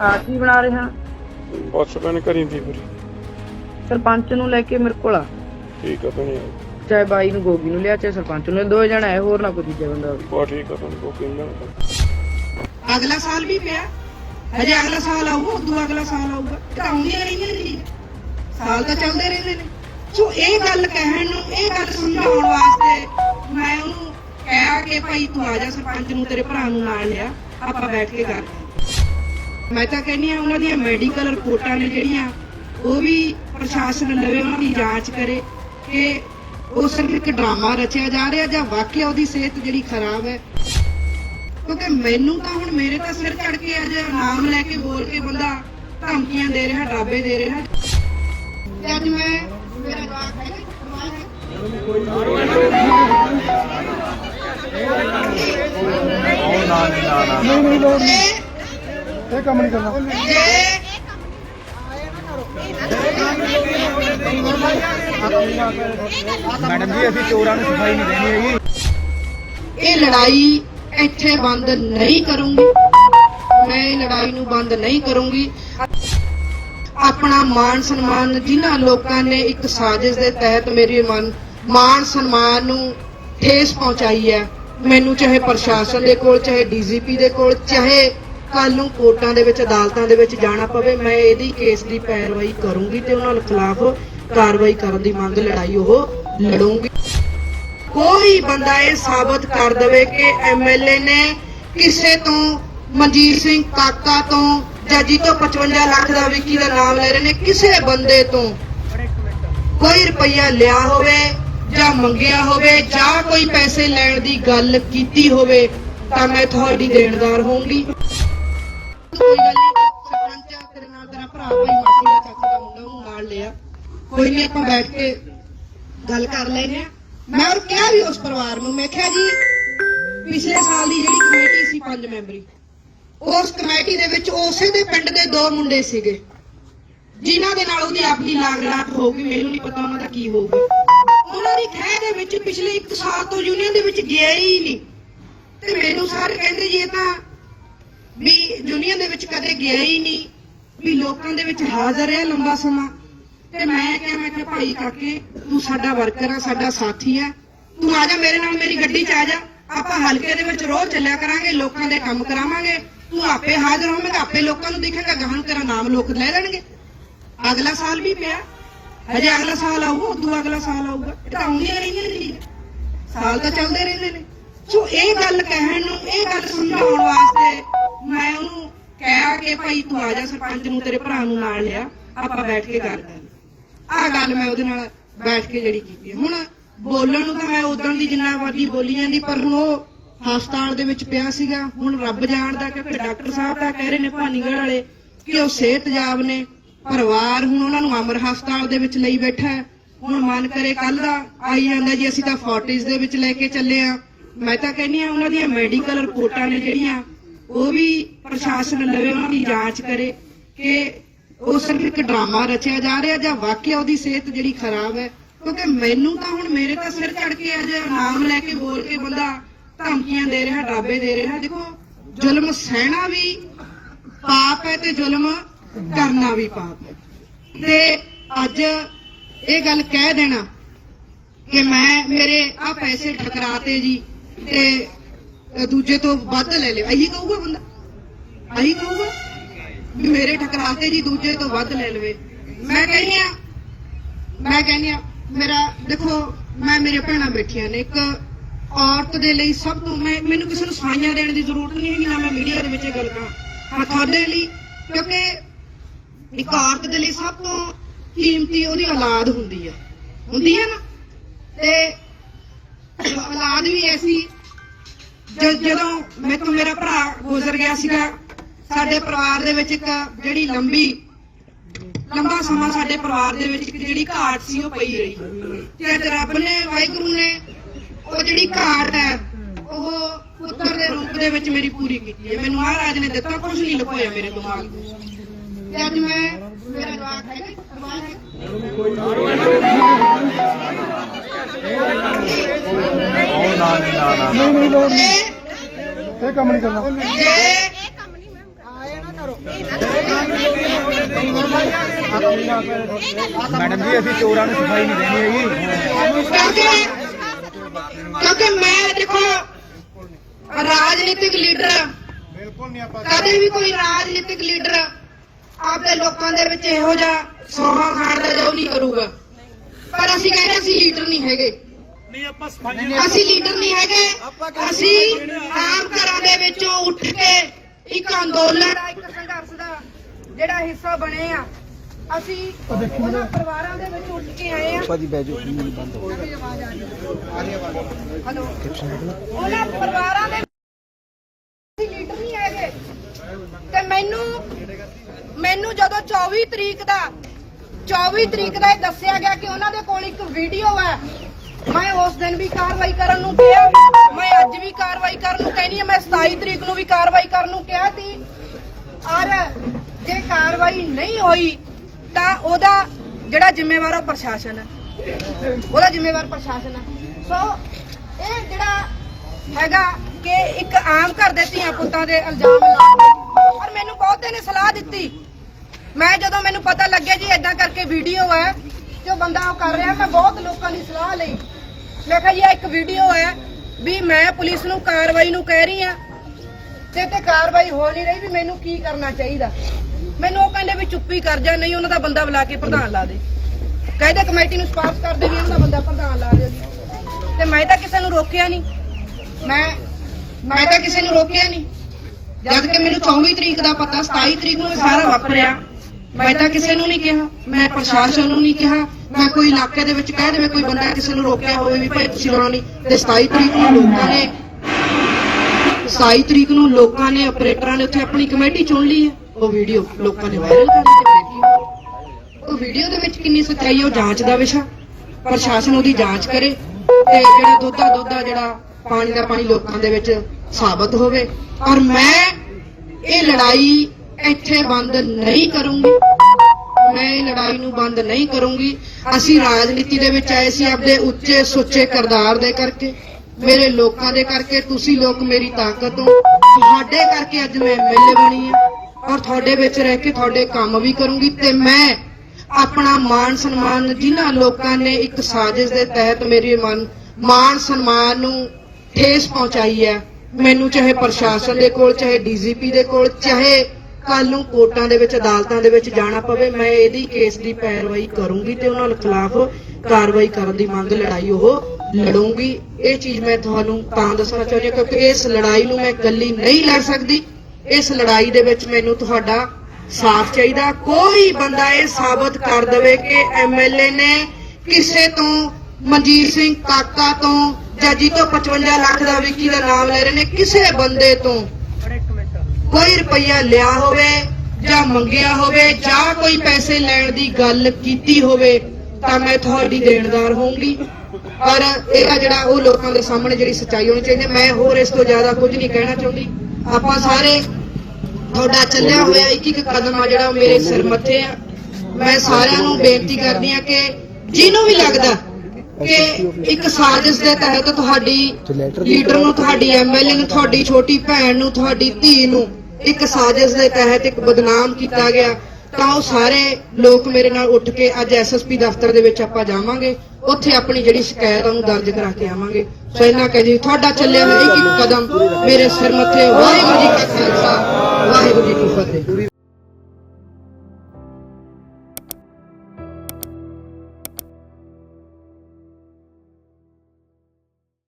ਆ ਕੀ ਬਣਾ ਰਹੇ ਹਾਂ? ਪੁੱਛ ਪੈਣ ਕਰੀ ਦੀ ਫਿਰ। ਸਰਪੰਚ ਨੂੰ ਲੈ ਕੇ ਮੇਰੇ ਕੋਲ ਆ। ਠੀਕ ਆ ਭੈਣੇ ਚਾਹੇ ਬਾਈ ਨੂੰ ਗੋਗੀ ਨੂੰ ਲਿਆ ਚਾਹੇ ਸਰਪੰਚ ਨੂੰ ਦੋ ਜਣਾ ਹੈ ਹੋਰ ਨਾ ਕੋਈ ਤੀਜਾ ਬੰਦਾ ਹੋਵੇ। ਬਹੁਤ ਠੀਕ ਆ ਭੈਣੇ ਕੋ ਕਹਿੰਦਾ ਅਗਲਾ ਸਾਲ ਵੀ ਪਿਆ। ਹਜੇ ਅਗਲਾ ਸਾਲ ਆਊਗਾ ਉਦੋਂ ਅਗਲਾ ਸਾਲ ਆਊਗਾ। ਕਰਾਉਂਦੀਆਂ ਰਹਿੰਦੀਆਂ ਨੇ ਚੀਜ਼ਾਂ। ਸਾਲ ਤਾਂ ਚੱਲਦੇ ਰਹਿੰਦੇ ਨੇ। ਸੋ ਇਹ ਗੱਲ ਕਹਿਣ ਨੂੰ ਇਹ ਗੱਲ ਸਮਝਾਉਣ ਵਾਸਤੇ ਮੈਂ ਉਹਨੂੰ ਕਹਿਆ ਕਿ ਭਾਈ ਤੂੰ ਆ ਜਾ ਸਰਪੰਚ ਨੂੰ ਤੇਰੇ ਭਰਾ ਨੂੰ ਨਾਲ ਲਿਆ। ਆਪਾਂ ਬੈਠ ਕੇ ਗੱਲ। ਮੈਂ ਤਾਂ ਕਹਿੰਦੀ ਆ ਉਹਨਾਂ ਦੀਆਂ ਮੈਡੀਕਲ ਰਿਪੋਰਟਾਂ ਨੇ ਜਿਹੜੀਆਂ ਉਹ ਵੀ ਪ੍ਰਸ਼ਾਸਨ ਲਵੇ ਉਹਨਾਂ ਦੀ ਜਾਂਚ ਕਰੇ ਕਿ ਉਹ ਸਿਰਫ ਇੱਕ ਡਰਾਮਾ ਰਚਿਆ ਜਾ ਰਿਹਾ ਜਾਂ ਵਾਕਿਆ ਉਹਦੀ ਸਿਹਤ ਜਿਹੜੀ ਖਰਾਬ ਹੈ। ਕਿਉਂਕਿ ਮੈਨੂੰ ਤਾਂ ਹੁਣ ਮੇਰੇ ਤਾਂ ਸਿਰ ਚੜ ਕੇ ਅੱਜ ਨਾਮ ਲੈ ਕੇ ਬੋਲ ਕੇ ਬੰਦਾ ਧਮਕੀਆਂ ਦੇ ਰਿਹਾ ਡਰਾਬੇ ਦੇ ਰਿਹਾ। ਤੇ ਅੱਜ ਮੈਂ ਮੇਰਾ ਜਵਾਬ ਹੈ ਇਹ ਕੰਮ ਨਹੀਂ ਕਰਨਾ। ਮੈਡਮ ਜੀ ਅਸੀਂ ਚੋਰਾਂ ਨੂੰ ਸਫ਼ਾਈ ਨਹੀਂ ਦੇਣੀ ਹੈਗੀ। ਇਹ ਲੜਾਈ ਇੱਥੇ ਬੰਦ ਨਹੀਂ ਕਰੂੰਗੀ। ਮੈਂ ਇਹ ਲੜਾਈ ਨੂੰ ਬੰਦ ਨਹੀਂ ਕਰੂੰਗੀ। ਆਪਣਾ ਮਾਨ ਸਨਮਾਨ ਜਿਨ੍ਹਾਂ ਲੋਕਾਂ ਨੇ ਇੱਕ ਸਾਜ਼ਿਸ਼ ਦੇ ਤਹਿਤ ਮੇਰੇ ਮਨ ਮਾਨ ਸਨਮਾਨ ਨੂੰ ਠੇਸ ਪਹੁੰਚਾਈ ਹੈ ਮੈਨੂੰ ਚਾਹੇ ਪ੍ਰਸ਼ਾਸਨ ਦੇ ਕੋਲ ਚਾਹੇ ਡੀਜੀਪੀ ਦੇ ਕੋਲ ਚਾਹੇ ਕੱਲ ਨੂੰ ਕੋਰਟਾਂ ਦੇ ਵਿੱਚ, ਅਦਾਲਤਾਂ ਦੇ ਵਿੱਚ ਜਾਣਾ ਪਵੇ, ਮੈਂ ਇਹਦੀ ਕੇਸ ਦੀ ਪੈਰਵਾਈ ਕਰੂੰਗੀ ਤੇ ਉਹਨਾਂ ਖਿਲਾਫ ਕਾਰਵਾਈ ਕਰਨ ਦੀ ਮੰਗ, ਲੜਾਈ ਉਹ ਲੜੂੰਗੀ। ਕੋਈ ਬੰਦਾ ਇਹ ਸਾਬਤ ਕਰ ਦੇਵੇ ਕਿ ਐਮਐਲਏ ਨੇ ਕਿਸੇ ਤੋਂ, ਮਨਜੀਤ ਸਿੰਘ ਕਾਕਾ ਤੋਂ ਜਾਂ ਜੀ ਤੋਂ 55 ਲੱਖ ਦਾ ਵਿੱਕੀ ਦਾ ਨਾਮ ਲੈ ਰਹੇ ਨੇ, ਕਿਸੇ ਬੰਦੇ ਤੋਂ ਕੋਈ ਰੁਪਈਆ ਲਿਆ ਹੋਵੇ ਜਾਂ ਮੰਗਿਆ ਹੋਵੇ ਜਾਂ ਕੋਈ ਪੈਸੇ ਲੈਣ ਦੀ ਗੱਲ ਕੀਤੀ ਹੋਵੇ, ਤਾਂ ਮੈਂ ਤੁਹਾਡੀ ਦੇਣਦਾਰ ਹੋਊਂਗੀ। ਕੋਈ ਗੱਲ ਨਹੀਂ ਸਰਪੰਚ ਆ, ਤੇਰੇ ਨਾਲ ਤੇਰਾ ਭਰਾ ਭਾਈ ਮਾਸੀ ਦਾ ਚਾਚਾ ਦਾ ਮੁੰਡਾ ਉਹਨੂੰ ਨਾਲ ਲਿਆ। ਕੋਈ ਨਹੀਂ ਆਪਾਂ ਬੈਠ ਕੇ ਗੱਲ ਕਰ ਲੈਨੇ ਆ ਮੈਂ ਉਹ ਕਿਹਾ ਵੀ ਉਸ ਪਰਿਵਾਰ ਨੂੰ ਮੈਂ ਕਿਹਾ ਜੀ ਪਿਛਲੇ ਸਾਲ ਦੀ ਜਿਹੜੀ ਕਮੇਟੀ ਸੀ ਪੰਜ ਮੈਂਬਰੀ ਉਸ ਕਮੇਟੀ ਦੇ ਵਿੱਚ ਉਸੇ ਦੇ ਪਿੰਡ ਦੇ ਦੋ ਮੁੰਡੇ ਸੀਗੇ ਜਿਨ੍ਹਾਂ ਦੇ ਨਾਲ ਉਹਦੀ ਆਪਣੀ ਲਾਗ ਰਾਤ ਹੋਊਗੀ ਮੈਨੂੰ ਨਹੀਂ ਪਤਾ ਉਹਨਾਂ ਦਾ ਕੀ ਹੋਊਗਾ ਉਹਨਾਂ ਦੀ ਖਹਿ ਦੇ ਵਿੱਚ ਪਿਛਲੇ 1 ਸਾਲ ਤੋਂ ਯੂਨੀਅਨ ਦੇ ਵਿੱਚ ਗਿਆ ਹੀ ਨਹੀਂ। ਤੇ ਮੈਨੂੰ ਸਾਰੇ ਕਹਿੰਦੇ ਜੀ ਇਹ ਤਾਂ ਵੀ ਯੂਨੀਅਨ ਦੇ ਵਿੱਚ ਕਦੇ ਗਿਆ ਹੀ ਨਹੀਂ, ਵੀ ਲੋਕਾਂ ਦੇ ਵਿੱਚ ਹਾਜ਼ਰ ਹੈ ਲੰਬਾ ਸਮਾਂ। ਤੇ ਮੈਂ ਕਿਹਾ ਮੈਂ ਕਿਹਾ, ਭਾਈ ਕਾਕੇ, ਤੂੰ ਸਾਡਾ ਵਰਕਰ ਆ, ਸਾਡਾ ਸਾਥੀ ਆ। ਤੂੰ ਆ ਜਾ ਮੇਰੇ ਨਾਲ, ਮੇਰੀ ਗੱਡੀ 'ਚ ਆ ਜਾ। ਆਪਾਂ ਹਲਕੇ ਦੇ ਵਿੱਚ ਰੋਜ਼ ਚੱਲਿਆ ਕਰਾਂਗੇ, ਲੋਕਾਂ ਦੇ ਕੰਮ ਕਰਾਵਾਂਗੇ। ਤੂੰ ਆਪੇ ਹਾਜ਼ਰ ਹੋਵੇਂਗਾ ਆਪੇ ਲੋਕਾਂ ਨੂੰ ਦੇਖੇਗਾ ਗਾਹਾਂ ਨੂੰ ਤੇਰਾ ਨਾਮ ਲੋਕ ਲੈ ਲੈਣਗੇ ਅਗਲਾ ਸਾਲ ਵੀ ਪਿਆ। ਹਜੇ ਅਗਲਾ ਸਾਲ ਆਊਗਾ, ਉਦੋਂ ਅਗਲਾ ਸਾਲ ਆਊਗਾ। ਇਹ ਤਾਂ ਆਉਂਦੀਆਂ ਰਹਿੰਦੀਆਂ ਨੇ ਚੀਜ਼ਾਂ। ਸਾਲ ਤਾਂ ਚੱਲਦੇ ਰਹਿੰਦੇ ਨੇ। ਸੋ ਇਹ ਗੱਲ ਕਹਿਣ ਨੂੰ, ਇਹ ਗੱਲ ਸਮਝਾਉਣ ਵਾਸਤੇ ਮੈਂ ਉਹਨੂੰ ਕਹਿਆ ਕਿ ਭਾਈ ਤੂੰ ਆ ਜਾ ਸਰਪੰਚ ਨੂੰ, ਤੇਰੇ ਭਰਾ ਨੂੰ ਨਾਲ ਲਿਆ। ਆਪਾਂ ਬੈਠ ਕੇ ਗੱਲ ਕਰਾਂਗੇ ਆਹ ਗੱਲ ਮੈਂ ਉਹਦੇ ਨਾਲ ਬੈਠ ਕੇ ਜਿਹੜੀ ਕੀਤੀ ਹੁਣ ਬੋਲਣ ਨੂੰ ਤਾਂ ਮੈਂ ਉਦੋਂ ਦੀ ਜਿੰਨਾ ਵਾਦੀ ਬੋਲੀ ਜਾਂਦੀ, ਪਰ ਹੁਣ ਉਹ ਹਸਪਤਾਲ ਦੇ ਵਿੱਚ ਪਿਆ ਸੀਗਾ। ਹੁਣ ਰੱਬ ਜਾਣਦਾ ਕਿਉਂਕਿ ਡਾਕਟਰ ਸਾਹਿਬ ਤਾਂ ਕਹਿ ਰਹੇ ਨੇ ਭਾਨੀਗੜ੍ਹ ਵਾਲੇ ਕਿ ਉਹ ਸਿਹਤਯਾਬ ਨੇ। ਪਰਿਵਾਰ ਹੁਣ ਉਹਨਾਂ ਨੂੰ ਅਮਰ ਹਸਪਤਾਲ ਦੇ ਵਿੱਚ ਲਈ ਬੈਠਾ ਹੈ। ਹੁਣ ਮਨ ਕਰੇ ਕੱਲ ਦਾ ਆਈ ਜਾਂਦਾ ਜੀ, ਅਸੀਂ ਤਾਂ ਫੋਰਟਿਸ ਦੇ ਵਿੱਚ ਲੈ ਕੇ ਚੱਲੇ ਆ ਮੈਂ ਤਾਂ ਕਹਿੰਦੀ ਆ ਉਹਨਾਂ ਦੀਆਂ ਮੈਡੀਕਲ ਰਿਪੋਰਟਾਂ ਨੇ ਜਿਹੜੀਆਂ ਉਹ ਵੀ ਪ੍ਰਸ਼ਾਸਨ ਲਵੇ ਉਹਨਾਂ ਦੀ ਜਾਂਚ ਕਰੇ ਕਿ ਉਹ ਸਿਰਫ ਇੱਕ ਡਰਾਮਾ ਰਚਿਆ ਜਾ ਰਿਹਾ ਜਾਂ ਵਾਕਿਆ ਉਹਦੀ ਸਿਹਤ ਜਿਹੜੀ ਖਰਾਬ ਹੈ। ਕਿਉਂਕਿ ਮੈਨੂੰ ਤਾਂ ਹੁਣ ਮੇਰੇ ਤਾਂ ਸਿਰ ਚੜ ਕੇ ਅੱਜ ਨਾਮ ਲੈ ਕੇ ਬੋਲ ਕੇ ਬੰਦਾ ਧਮਕੀਆਂ ਦੇ ਰਿਹਾ, ਡਰਾਬੇ ਦੇ ਰਿਹਾ। ਦੇਖੋ, ਜ਼ੁਲਮ ਸਹਿਣਾ ਵੀ ਪਾਪ ਹੈ ਤੇ ਜ਼ੁਲਮ ਕਰਨਾ ਵੀ ਪਾਪ ਹੈ। ਤੇ ਅੱਜ ਇਹ ਗੱਲ ਕਹਿ ਦੇਣਾ ਕਿ ਮੈਂ ਮੇਰੇ ਆ ਪੈਸੇ ਠਕਰਾਤੇ ਜੀ ਤੇ ਦੂਜੇ ਤੋਂ ਵੱਧ ਲੈ ਲਿਆ ਇਹੀ ਕਹੂਗਾ ਬੰਦਾ। ਇਹੀ ਕਹੂਗਾ। ਵੀ ਮੇਰੇ ਠਕਰਾਤੇ ਜੀ ਦੂਜੇ ਤੋਂ ਵੱਧ ਲੈ ਲਵੇ। ਮੈਂ ਕਹਿੰਦੀ ਆ ਮੈਂ ਕਹਿੰਦੀ ਆ ਮੇਰਾ, ਦੇਖੋ, ਮੈਂ ਮੇਰੇ ਭੈਣਾਂ ਬੈਠੀਆਂ ਨੇ। ਇੱਕ ਔਰਤ ਦੇ ਲਈ ਸਭ ਤੋਂ ਮੈਂ, ਮੈਨੂੰ ਕਿਸੇ ਨੂੰ ਸਾਈਆਂ ਦੇਣ ਦੀ ਜ਼ਰੂਰਤ ਨਹੀਂ ਹੈਗੀ, ਨਾ ਮੈਂ ਮੀਡੀਆ ਦੇ ਵਿੱਚ ਇਹ ਗੱਲ ਕਰਾਂ ਹਾਂ ਤੁਹਾਡੇ ਲਈ, ਕਿਉਂਕਿ ਇੱਕ ਔਰਤ ਦੇ ਲਈ ਸਭ ਤੋਂ ਕੀਮਤੀ ਉਹਦੀ ਔਲਾਦ ਹੁੰਦੀ ਆ। ਹੁੰਦੀ ਹੈ ਨਾ? ਤੇ ਔਲਾਦ ਵੀ ਐਸੀ ਜ- ਜਦੋਂ ਮੈਥੋਂ ਮੇਰਾ ਭਰਾ ਗੁਜ਼ਰ ਗਿਆ ਸੀਗਾ, ਸਾਡੇ ਪਰਿਵਾਰ ਦੇ ਵਿੱਚ ਇੱਕ ਜਿਹੜੀ ਲੰਬੀ, ਲੰਬਾ ਸਮਾਂ ਸਾਡੇ ਪਰਿਵਾਰ ਦੇ ਵਿੱਚ ਇੱਕ ਜਿਹੜੀ ਘਾਟ ਸੀ, ਉਹ ਪਈ ਰਹੀ। ਤੇ ਅੱਜ ਰੱਬ ਨੇ, ਵਾਹਿਗੁਰੂ ਨੇ ਉਹ ਜਿਹੜੀ ਘਾਟ ਹੈ, ਉਹ ਪੁੱਤਰ ਦੇ ਰੂਪ ਦੇ ਵਿੱਚ ਮੇਰੀ ਪੂਰੀ ਕੀਤੀ ਹੈ। ਮੈਨੂੰ ਮਹਾਰਾਜ ਨੇ ਦਿੱਤਾ ਕੁਝ ਨਹੀਂ ਲੁਕੋਇਆ ਮੇਰੇ ਦਿਮਾਗ ਤੋਂ ਤੇ ਅੱਜ ਮੈਂ, ਮੇਰਾ ਜਵਾਬ ਹੈ ਉਹ ਨਾ ਨਾ ਨਾ ਨਹੀਂ ਨਹੀਂ ਲੋੜ ਨਹੀਂ ਇਹ ਕੰਮ ਨਹੀਂ ਕਰਨਾ ਮੈਡਮ ਜੀ, ਅਸੀਂ ਚੋਰਾਂ ਨੂੰ ਸਫ਼ਾਈ ਨਹੀਂ ਦੇਣੀ ਹੈਗੀ। ਕਿਉਂਕਿ ਕਿਉਂਕਿ ਮੈਂ ਦੇਖੋ, ਰਾਜਨੀਤਿਕ ਲੀਡਰ। ਬਿਲਕੁਲ ਨਹੀਂ ਆਪਾਂ ਕਦੇ ਵੀ ਕੋਈ ਰਾਜਨੀਤਿਕ ਲੀਡਰ ਆਪਦੇ ਲੋਕਾਂ ਦੇ ਵਿੱਚ ਇਹੋ ਜਿਹਾ ਸੋਹਾ ਖਾਣ ਦਾ ਜੋ ਨਹੀਂ ਕਰੂਗਾ। ਪਰ ਅਸੀਂ ਕਹਿੰਦੇ ਅਸੀਂ ਲੀਡਰ ਨਹੀਂ ਹੈਗੇ। ਅਸੀਂ ਲੀਡਰ ਨਹੀਂ ਹੈਗੇ। ਅਸੀਂ ਆਮ ਘਰਾਂ ਦੇ ਵਿੱਚੋਂ ਉੱਠ ਕੇ ਇੱਕ ਅੰਦੋਲਨ ਦਾ ਇੱਕ ਸੰਘਰਸ਼ ਦਾ ਜਿਹੜਾ ਹਿੱਸਾ ਬਣੇ ਆ ਅਸੀਂ ਉਹਨਾਂ ਪਰਿਵਾਰਾਂ ਦੇ ਵਿੱਚ ਉੱਠ ਕੇ ਆਏ ਆ। ਭਾਜੀ ਬੈਜੋ ਬੰਦ ਹੋ ਹਲੋ। ਉਹਨਾਂ ਪਰਿਵਾਰਾਂ ਦੇ ਅਸੀਂ ਲੀਡਰ ਨਹੀਂ ਹੈਗੇ। ਤੇ ਮੈਨੂੰ ਮੈਨੂੰ ਜਦੋਂ 24 ਤਰੀਕ ਦਾ 24 ਤਰੀਕ ਦਾ ਇਹ ਦੱਸਿਆ ਗਿਆ ਕਿ ਉਹਨਾਂ ਦੇ ਕੋਲ ਇੱਕ ਵੀਡੀਓ ਹੈ। ਮੈਂ ਉਸ ਦਿਨ ਵੀ ਕਾਰਵਾਈ ਕਰਨ ਨੂੰ ਕਿਹਾ ਮੈਂ ਅੱਜ ਵੀ ਕਾਰਵਾਈ ਕਰਨ ਨੂੰ ਕਹਿੰਦੀ ਹਾਂ ਮੈਂ 27 ਤਰੀਕ ਨੂੰ ਵੀ ਕਾਰਵਾਈ ਕਰਨ ਨੂੰ ਕਿਹਾ ਸੀ। ਔਰ ਜੇ ਕਾਰਵਾਈ ਨਹੀਂ ਹੋਈ, ਤਾਂ ਉਹਦਾ ਜਿਹੜਾ ਜ਼ਿੰਮੇਵਾਰ ਉਹ ਪ੍ਰਸ਼ਾਸਨ ਹੈ ਉਹਦਾ ਜ਼ਿੰਮੇਵਾਰ ਪ੍ਰਸ਼ਾਸਨ ਹੈ ਸੋ ਇਹ ਜਿਹੜਾ ਹੈਗਾ ਕਿ ਇੱਕ ਆਮ ਘਰ ਦੇ ਧੀਆਂ ਪੁੱਤਾਂ ਦੇ ਇਲਜ਼ਾਮ ਔਰ ਮੈਨੂੰ ਬਹੁਤੇ ਨੇ ਸਲਾਹ ਦਿੱਤੀ। ਮੈਂ ਜਦੋਂ ਮੈਨੂੰ ਪਤਾ ਲੱਗਿਆ ਜੀ, ਏਦਾਂ ਕਰਕੇ ਵੀਡੀਓ ਹੈ ਜੋ ਬੰਦਾ ਉਹ ਕਰ ਰਿਹਾ, ਮੈਂ ਬਹੁਤ ਲੋਕਾਂ ਦੀ ਸਲਾਹ ਲਈ। ਮੈਂ ਕਿਹਾ ਜੀ ਇਹ ਇੱਕ ਵੀਡੀਓ ਹੈ ਵੀ ਮੈਂ ਪੁਲਿਸ ਨੂੰ ਕਾਰਵਾਈ ਨੂੰ ਕਹਿ ਰਹੀ ਆ ਤੇ ਤੇ ਕਾਰਵਾਈ ਹੋ ਨਹੀਂ ਰਹੀ ਵੀ ਮੈਨੂੰ ਕੀ ਕਰਨਾ ਚਾਹੀਦਾ। ਮੈਨੂੰ ਉਹ ਕਹਿੰਦੇ ਵੀ ਚੁੱਪੀ ਕਰ ਜਾ, ਨਹੀਂ ਉਹਨਾਂ ਦਾ ਬੰਦਾ ਬੁਲਾ ਕੇ ਪ੍ਰਧਾਨ ਲਾ ਦੇ। ਕਹਿੰਦੇ ਕਮੇਟੀ ਨੂੰ ਸਪਾਰਸ਼ ਕਰਦੇ ਵੀ ਉਹਨਾਂ ਦਾ ਬੰਦਾ ਪ੍ਰਧਾਨ ਲਾ ਦੇ। ਤੇ ਮੈਂ ਤਾਂ ਕਿਸੇ ਨੂੰ ਰੋਕਿਆ ਨਹੀਂ। ਮੈਂ ਮੈਂ ਤਾਂ ਕਿਸੇ ਨੂੰ ਰੋਕਿਆ ਨਹੀਂ। ਜਦ ਕਿ ਮੈਨੂੰ 24 ਤਰੀਕ ਦਾ ਪਤਾ 27 ਤਰੀਕ ਨੂੰ ਸਾਰਾ ਵਾਪਰਿਆ। ਮੈਂ ਤਾਂ ਕਿਸੇ ਨੂੰ ਨਹੀਂ ਕਿਹਾ, ਮੈਂ ਪ੍ਰਸ਼ਾਸਨ ਨੂੰ ਨਹੀਂ ਕਿਹਾ, ਮੈਂ ਕੋਈ ਇਲਾਕੇ ਦੇ ਵਿੱਚ ਕਹਿ ਦੇਵੇ, ਕੋਈ ਬੰਦਾ ਕਿਸੇ ਨੂੰ ਰੋਕਿਆ ਹੋਵੇ ਵੀ ਭਾਈ ਤੁਸੀਂ ਲਾਉਣਾ ਨਹੀਂ ਤੇ 27 ਤਰੀਕ ਨੂੰ ਲੋਕਾਂ ਨੇ 27 ਤਰੀਕ ਨੂੰ ਲੋਕਾਂ ਨੇ ਆਪਰੇਟਰਾਂ ਨੇ ਉੱਥੇ ਆਪਣੀ ਕਮੇਟੀ ਚੁਣ ਲਈ ਹੈ। ਉਹ ਵੀਡੀਓ ਲੋਕਾਂ ਨੇ ਵਾਇਰਲ ਕਰ ਦਿੱਤੀ ਉਹ ਵੀਡੀਓ ਦੇ ਵਿੱਚ ਕਿੰਨੀ ਸੱਚਾਈ ਉਹ ਜਾਂਚ ਦਾ ਵਿਸ਼ਾ। ਪ੍ਰਸ਼ਾਸਨ ਉਹਦੀ ਜਾਂਚ ਕਰੇ ਤੇ ਜਿਹੜਾ ਦੁੱਧਾ ਦੁੱਧਾ, ਜਿਹੜਾ ਪਾਣੀ ਦਾ ਪਾਣੀ ਲੋਕਾਂ ਦੇ ਵਿੱਚ ਸਾਬਤ ਹੋਵੇ। ਔਰ ਮੈਂ ਇਹ ਲੜਾਈ ਇੱਥੇ ਬੰਦ ਨਹੀਂ ਕਰੂੰਗੀ। ਮੈਂ ਲੜਾਈ ਨੂੰ ਬੰਦ ਨਹੀਂ ਕਰੂੰਗੀ। ਅਸੀਂ ਰਾਜਨੀਤੀ ਦੇ ਵਿੱਚ ਆਏ ਸੀ ਆਪਦੇ ਉੱਚੇ ਸੁੱਚੇ ਕਰਦਾਰ ਦੇ ਕਰਕੇ, ਮੇਰੇ ਲੋਕਾਂ ਦੇ ਕਰਕੇ, ਤੁਸੀਂ ਲੋਕ ਮੇਰੀ ਤਾਕਤ ਹੋ। ਤੁਹਾਡੇ ਕਰਕੇ ਅੱਜ ਮੈਂ ਐਮਐਲਏ ਬਣੀ ਹਾਂ ਔਰ ਤੁਹਾਡੇ ਵਿੱਚ ਰਹਿ ਕੇ ਤੁਹਾਡੇ ਕੰਮ ਵੀ ਕਰੂੰਗੀ ਤੇ ਮੈਂ ਆਪਣਾ ਮਾਣ ਸਨਮਾਨ ਜਿਨ੍ਹਾਂ ਲੋਕਾਂ ਨੇ ਇੱਕ ਸਾਜ਼ਿਸ਼ ਦੇ ਤਹਿਤ ਮੇਰੇ ਮਨ, ਮਾਣ ਸਨਮਾਨ ਨੂੰ ਠੇਸ ਪਹੁੰਚਾਈ ਹੈ, ਮੈਨੂੰ ਚਾਹੇ ਪ੍ਰਸ਼ਾਸਨ ਦੇ ਕੋਲ, ਚਾਹੇ ਡੀਜੀਪੀ ਦੇ ਕੋਲ, ਚਾਹੇ ਕੱਲ ਨੂੰ ਕੋਰਟਾਂ ਦੇ ਵਿੱਚ, ਅਦਾਲਤਾਂ ਦੇ ਵਿੱਚ ਜਾਣਾ ਪਵੇ, ਮੈਂ ਇਹਦੀ ਕੇਸ ਦੀ ਪੈਰਵਾਈ ਕਰੂੰਗੀ ਤੇ ਉਹਨਾਂ ਖਿਲਾਫ ਕਾਰਵਾਈ ਕਰਨ ਦੀ ਮੰਗ ਲੜਾਈ ਉਹ ਲੜੂੰਗੀ। ਇਹ ਚੀਜ਼ ਮੈਂ ਤੁਹਾਨੂੰ ਤਾਂ ਦੱਸਣਾ ਚਾਹੁੰਦੀ ਹਾਂ, ਕਿਉਂਕਿ ਇਸ ਲੜਾਈ ਨੂੰ ਮੈਂ ਇਕੱਲੀ ਨਹੀਂ ਲੜ ਸਕਦੀ। ਇਸ ਲੜਾਈ ਦੇ ਵਿੱਚ ਮੈਨੂੰ ਤੁਹਾਡਾ ਸਾਥ ਚਾਹੀਦਾ। ਕੋਈ ਬੰਦਾ ਇਹ ਸਾਬਤ ਕਰ ਦੇਵੇ ਕਿ ਐਮਐਲਏ ਨੇ ਕਿਸੇ ਤੋਂ, ਮਨਜੀਤ ਸਿੰਘ ਕਾਕਾ ਤੋਂ ਜਾਂ ਜੀ ਤੋਂ 55 ਲੱਖ ਦਾ ਵਿੱਕੀ ਦਾ ਨਾਮ ਲੈ ਰਹੇ ਨੇ, ਕਿਸੇ ਬੰਦੇ ਤੋਂ ਕੋਈ ਰੁਪਈਆ ਲਿਆ ਹੋਵੇ ਜਾਂ ਮੰਗਿਆ ਹੋਵੇ ਜਾਂ ਕੋਈ ਪੈਸੇ ਲੈਣ ਦੀ ਗੱਲ ਕੀਤੀ ਹੋਵੇ, ਤਾਂ ਮੈਂ ਤੁਹਾਡੀ ਦੇਣਦਾਰ ਹੋਊਂਗੀ। ਪਰ ਇਹ ਜਿਹੜਾ ਉਹ ਲੋਕਾਂ ਦੇ ਸਾਹਮਣੇ ਜਿਹੜੀ ਸੱਚਾਈ ਹੋਣੀ ਚਾਹੀਦੀ ਮੈਂ ਹੋਰ ਇਸ ਤੋਂ ਜ਼ਿਆਦਾ ਕੁਝ ਨਹੀਂ ਕਹਿਣਾ ਚਾਹੁੰਦੀ। ਆਪਾਂ ਸਾਰੇ ਤੁਹਾਡਾ ਚੱਲਿਆ ਹੋਇਆ ਇੱਕ ਇੱਕ ਕਦਮ ਆ ਜਿਹੜਾ ਉਹ ਮੇਰੇ ਸਿਰ ਮੱਥੇ ਆ। ਮੈਂ ਸਾਰਿਆਂ ਨੂੰ ਬੇਨਤੀ ਕਰਦੀ ਆ ਕਿ ਜਿਹਨੂੰ ਵੀ ਲੱਗਦਾ ਕਿ ਇੱਕ ਸਾਜ਼ਿਸ਼ ਦੇ ਤਹਿਤ ਤੁਹਾਡੀ ਲੀਡਰ ਨੂੰ, ਤੁਹਾਡੀ ਐਮਐਲਏ ਨੂੰ, ਤੁਹਾਡੀ ਛੋਟੀ ਭੈਣ ਨੂੰ, ਤੁਹਾਡੀ ਧੀ ਨੂੰ ਇੱਕ ਸਾਜ਼ਿਸ਼ ਦੇ ਤਹਿਤ ਇੱਕ ਬਦਨਾਮ ਕੀਤਾ ਗਿਆ, ਤਾਂ ਉਹ ਸਾਰੇ ਲੋਕ ਮੇਰੇ ਨਾਲ ਉੱਠ ਕੇ ਅੱਜ ਐਸਐਸਪੀ ਦਫ਼ਤਰ ਦੇ ਵਿੱਚ ਆਪਾਂ ਜਾਵਾਂਗੇ, ਉੱਥੇ ਆਪਣੀ ਜਿਹੜੀ ਸ਼ਿਕਾਇਤ ਉਹਨੂੰ ਦਰਜ ਕਰਾ ਕੇ ਆਵਾਂਗੇ। ਸੋ ਇਹਨਾਂ ਕਹਿੰਦੀ ਤੁਹਾਡਾ ਚੱਲਿਆ ਹੋਇਆ ਇੱਕ ਇੱਕ ਕਦਮ ਮੇਰੇ ਸਿਰ ਮੱਥੇ, ਵਾਹਿਗੁਰੂ ਜੀ ਕਾ ਖਾਲਸਾ, ਵਾਹਿਗੁਰੂ ਜੀ ਕੀ ਫਤਿਹ।